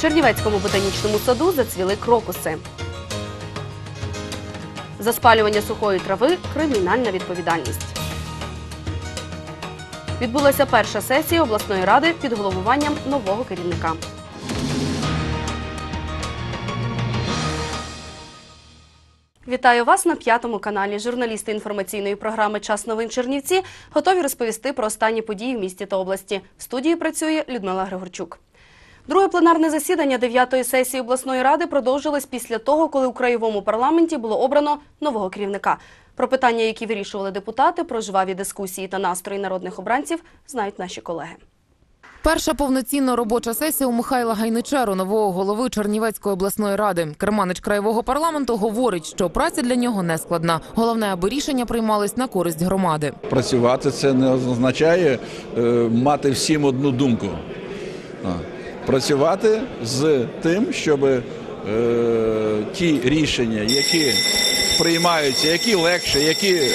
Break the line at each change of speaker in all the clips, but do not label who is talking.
Чернівецькому ботанічному саду зацвіли крокуси. За спалювання сухої трави кримінальна відповідальність. Відбулася перша сесія обласної ради під головуванням нового керівника. Вітаю вас на п'ятому каналі. Журналісти інформаційної програми Час новин Чернівці готові розповісти про останні події в місті та області. В студії працює Людмила Григорчук. Друге пленарне засідання дев'ятої сесії обласної ради продовжилось після того, коли у краєвому парламенті було обрано нового керівника. Про питання, які вирішували депутати, про жваві дискусії та настрої народних обранців, знають наші колеги.
Перша повноцінна робоча сесія у Михайла Гайничеру, нового голови Чернівецької обласної ради. Керманич краєвого парламенту говорить, що праця для нього не складна. Головне, аби рішення приймались на користь громади.
Працювати це не означає е, мати всім одну думку. Працювати з тим, щоб е, ті рішення, які приймаються, які легше, які е,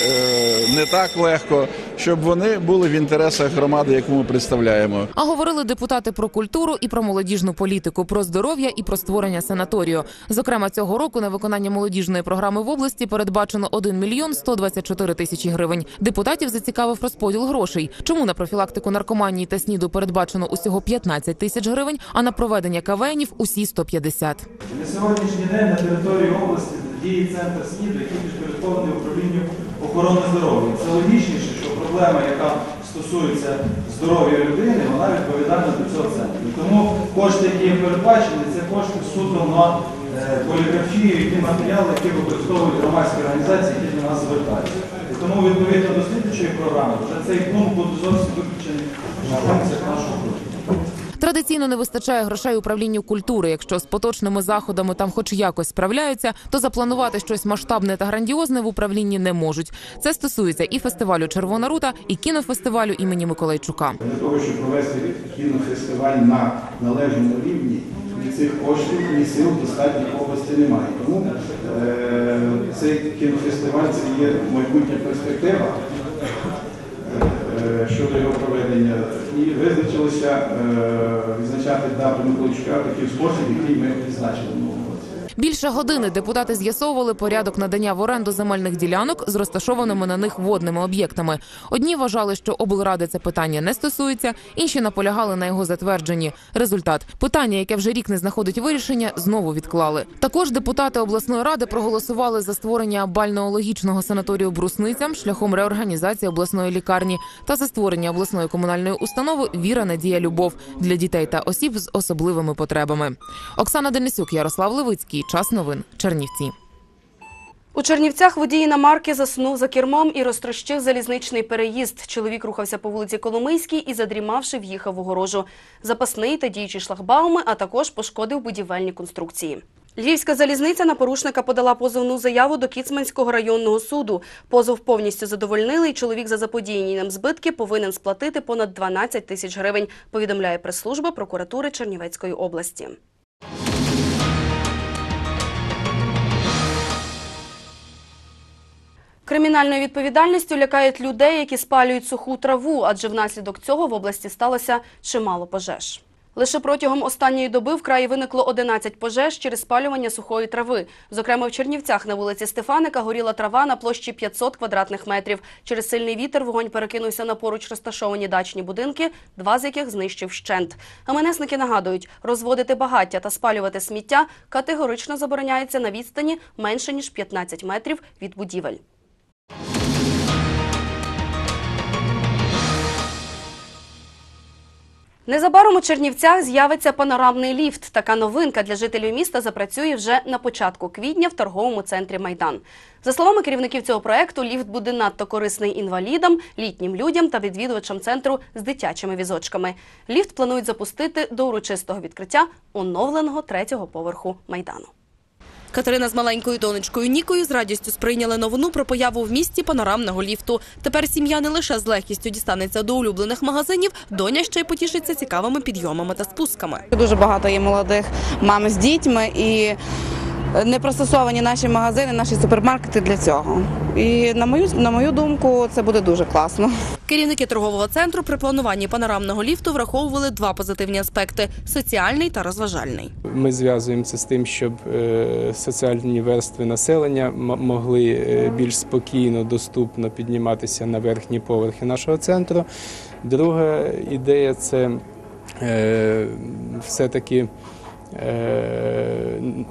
не так легко, щоб вони були в інтересах громади, яку ми представляємо.
А говорили депутати про культуру і про молодіжну політику, про здоров'я і про створення санаторію. Зокрема, цього року на виконання молодіжної програми в області передбачено 1 мільйон 124 тисячі гривень. Депутатів зацікавив розподіл грошей. Чому на профілактику наркоманії та сніду передбачено усього 15 тисяч гривень, а на проведення кавенів усі 150.
На сьогоднішній день на території області діє центр СНІДу, який підпорядкований управлінню охорони здоров'я. Це логічніше, проблема, яка стосується здоров'я людини, вона відповідальна до цього центру. Тому кошти, які передбачені, це кошти суто на е, поліграфію і ті матеріали, які використовують громадські організації, які до нас звертаються. І тому відповідно до слідчої програми вже цей пункт буде зовсім виключений на функціях нашого.
Традиційно не вистачає грошей управлінню культури. Якщо з поточними заходами там хоч якось справляються, то запланувати щось масштабне та грандіозне в управлінні не можуть. Це стосується і фестивалю Червона рута, і кінофестивалю імені Миколайчука.
Для того, щоб провести кінофестиваль на належному рівні, ні цих коштів, ні сил достатньо області немає. Тому е, цей кінофестиваль це є майбутня перспектива щодо його проведення. І визначилися е, відзначати дату Миколичка такий спосіб, який ми відзначили.
Більше години депутати з'ясовували порядок надання в оренду земельних ділянок з розташованими на них водними об'єктами. Одні вважали, що облради це питання не стосується, інші наполягали на його затвердженні. Результат питання, яке вже рік не знаходить вирішення, знову відклали. Також депутати обласної ради проголосували за створення бальнеологічного санаторію брусницям шляхом реорганізації обласної лікарні та за створення обласної комунальної установи Віра, Надія, Любов для дітей та осіб з особливими потребами. Оксана Денисюк, Ярослав Левицький. Час новин. Чернівці.
У Чернівцях водій іномарки заснув за кермом і розтрощив залізничний переїзд. Чоловік рухався по вулиці Коломийській і, задрімавши, в'їхав в огорожу. Запасний та діючі шлагбауми, а також пошкодив будівельні конструкції. Львівська залізниця на порушника подала позовну заяву до Кіцманського районного суду. Позов повністю задовольнили, і чоловік за заподіяні ним збитки повинен сплатити понад 12 тисяч гривень, повідомляє прес-служба прокуратури Чернівецької області. Кримінальною відповідальністю лякають людей, які спалюють суху траву, адже внаслідок цього в області сталося чимало пожеж. Лише протягом останньої доби в краї виникло 11 пожеж через спалювання сухої трави. Зокрема, в Чернівцях на вулиці Стефаника горіла трава на площі 500 квадратних метрів. Через сильний вітер вогонь перекинувся на поруч розташовані дачні будинки, два з яких знищив щент. МНСники нагадують, розводити багаття та спалювати сміття категорично забороняється на відстані менше ніж 15 метрів від будівель. Незабаром у Чернівцях з'явиться панорамний ліфт. Така новинка для жителів міста запрацює вже на початку квітня в торговому центрі Майдан. За словами керівників цього проекту, ліфт буде надто корисний інвалідам, літнім людям та відвідувачам центру з дитячими візочками. Ліфт планують запустити до урочистого відкриття оновленого третього поверху майдану. Катерина з маленькою донечкою Нікою з радістю сприйняли новину про появу в місті панорамного ліфту. Тепер сім'я не лише з легкістю дістанеться до улюблених магазинів, доня ще й потішиться цікавими підйомами та спусками.
Дуже багато є молодих мам з дітьми, і не пристосовані наші магазини, наші супермаркети для цього. І на мою на мою думку, це буде дуже класно.
Керівники торгового центру при плануванні панорамного ліфту враховували два позитивні аспекти соціальний та розважальний.
Ми зв'язуємося з тим, щоб е, соціальні верстви населення могли е, більш спокійно, доступно підніматися на верхні поверхи нашого центру. Друга ідея це е, все-таки е,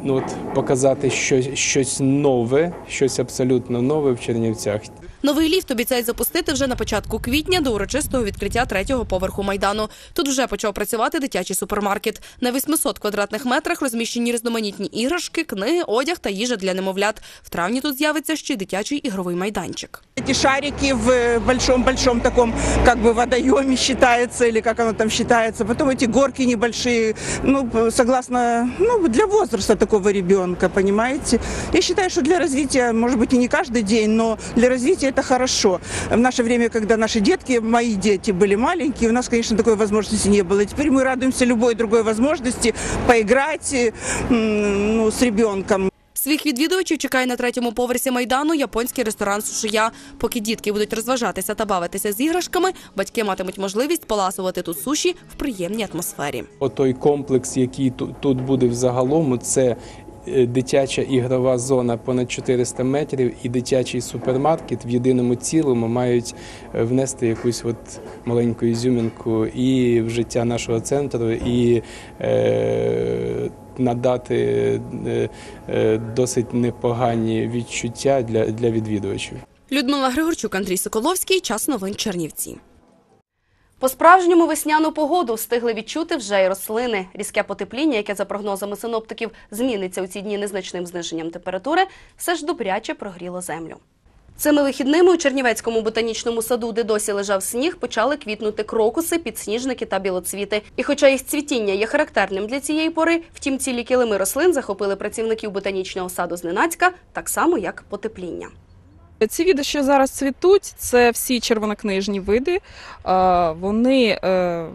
ну, от, показати щось, щось нове, щось абсолютно нове в Чернівцях.
Новий ліфт обіцяють запустити вже на початку квітня до урочистого відкриття третього поверху майдану. Тут вже почав працювати дитячий супермаркет. На 800 квадратних метрах розміщені різноманітні іграшки, книги, одяг та їжа для немовлят. В травні тут з'явиться ще й дитячий ігровий майданчик.
Эти шарики в большом-большом таком как бы водоеме считается, или как оно там считается. Потом эти горки небольшие, ну, согласно, ну, для возраста такого ребенка, понимаете. Я считаю, что для развития, может быть, и не каждый день, но для развития это хорошо. В наше время, когда наши детки, мои дети были маленькие, у нас, конечно, такой возможности не было. Теперь мы радуемся любой другой возможности поиграть э, м, ну, с ребенком.
Своїх відвідувачів чекає на третьому поверсі майдану японський ресторан Сушия. Поки дітки будуть розважатися та бавитися з іграшками, батьки матимуть можливість поласувати тут суші в приємній атмосфері.
Отой комплекс, який ту- тут буде взагалом, це е, дитяча ігрова зона понад 400 метрів і дитячий супермаркет в єдиному цілому мають е, внести якусь от маленьку ізюмінку і в життя нашого центру, і е, надати е, е, досить непогані відчуття для, для відвідувачів.
Людмила Григорчук, Андрій Соколовський. Час новин Чернівці. По-справжньому весняну погоду встигли відчути вже й рослини. Різке потепління, яке за прогнозами синоптиків зміниться у ці дні незначним зниженням температури, все ж добряче прогріло землю. Цими вихідними у Чернівецькому ботанічному саду, де досі лежав сніг, почали квітнути крокуси, підсніжники та білоцвіти. І хоча їх цвітіння є характерним для цієї пори, втім цілі килими рослин захопили працівників ботанічного саду зненацька, так само як потепління.
Ці види, що зараз цвітуть, це всі червонокнижні види. Вони е,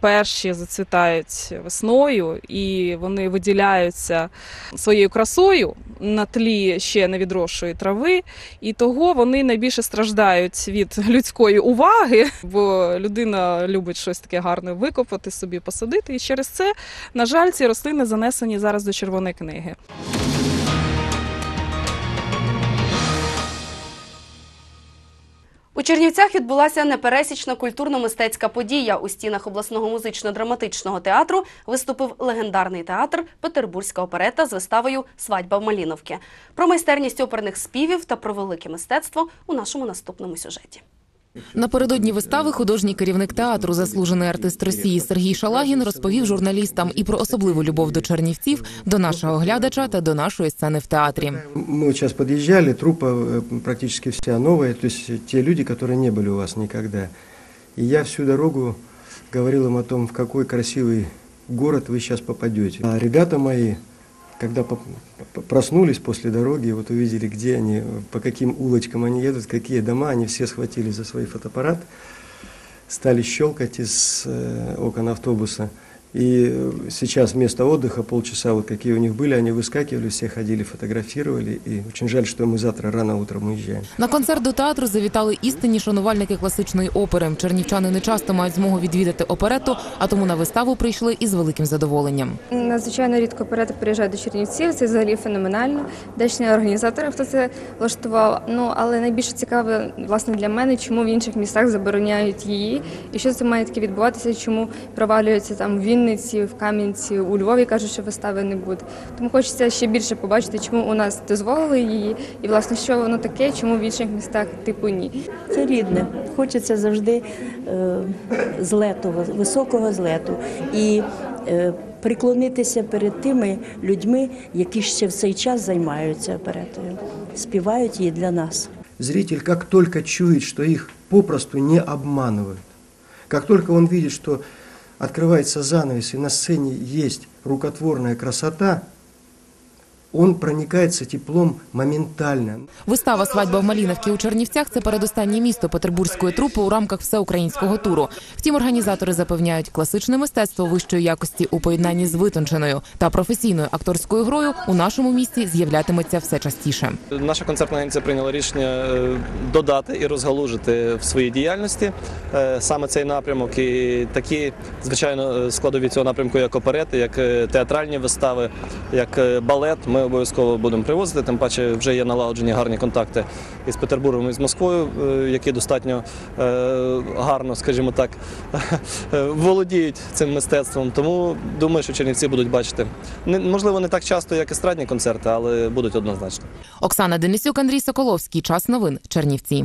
перші зацвітають весною і вони виділяються своєю красою на тлі ще невідросшої трави, і того вони найбільше страждають від людської уваги, бо людина любить щось таке гарне викопати собі, посадити. І через це, на жаль, ці рослини занесені зараз до червоної книги.
У Чернівцях відбулася непересічна культурно-мистецька подія. У стінах обласного музично-драматичного театру виступив легендарний театр Петербурзька оперета з виставою Свадьба в Маліновки Про майстерність оперних співів та про велике мистецтво у нашому наступному сюжеті.
Напередодні вистави художній керівник театру, заслужений артист Росії Сергій Шалагін, розповів журналістам і про особливу любов до чернівців, до нашого глядача та до нашої сцени в театрі.
Мы вот сейчас подъезжали, труппа э, практически вся новая, то есть те люди, которые не были у вас никогда. И я всю дорогу говорил им о том, в какой красивый город вы сейчас попадете. А ребята мои, когда поп- п- проснулись после дороги, вот увидели, где они, по каким улочкам они едут, какие дома, они все схватили за свой фотоаппарат, стали щелкать из э, окон автобуса. И э, сейчас вместо отдыха полчаса, вот какие у них были, они выскакивали, все ходили, фотографировали. И очень жаль, что мы завтра рано утром уезжаем.
На концерт до театру завітали істинні шанувальники класичної опери. Чернівчани не часто мають змогу відвідати оперету, а тому на виставу прийшли із великим задоволенням.
Надзвичайно рідко оперети приїжджають до Чернівців. Це взагалі феноменально. Вдячні організаторам, хто це влаштував. Ну але найбільше цікаве власне для мене, чому в інших містах забороняють її, і що це має таке відбуватися, чому провалюються там в Вінниці, в Кам'янці, у Львові кажуть, що вистави не буде. Тому хочеться ще більше побачити, чому у нас дозволили її, і власне що воно таке, чому в інших містах типу ні.
Це рідне. Хочеться завжди е, злету, високого злету. І е, приклонитися перед тими людьми, які ще в цей час займаються оперетою, співають її для нас.
Зритель как только чует, что их попросту не обманывают, как только он видит, что открывается занавес и на сцене есть рукотворная красота, он проникается теплом моментально.
Вистава Свадьба в Маліновці у Чернівцях це передостаннє місто петербурзької трупи у рамках всеукраїнського туру. Втім, організатори запевняють, класичне мистецтво вищої якості у поєднанні з витонченою та професійною акторською грою у нашому місті з'являтиметься все частіше.
Наша концертна агенція прийняла рішення е, додати і розгалужити в своїй діяльності е, саме цей напрямок. І такі, звичайно, складові цього напрямку, як оперети, як е, театральні вистави, як балет. Ми обов'язково будемо привозити. Тим паче вже є налагоджені гарні контакти із Петербургом і з Москвою, е, які достатньо е, гарно, скажімо так, володіють цим мистецтвом. Тому думаю, що Чернівці будуть бачити. Можливо, не так часто, як естрадні концерти, але будуть однозначно.
Оксана Денисюк, Андрій Соколовський. Час новин. Чернівці.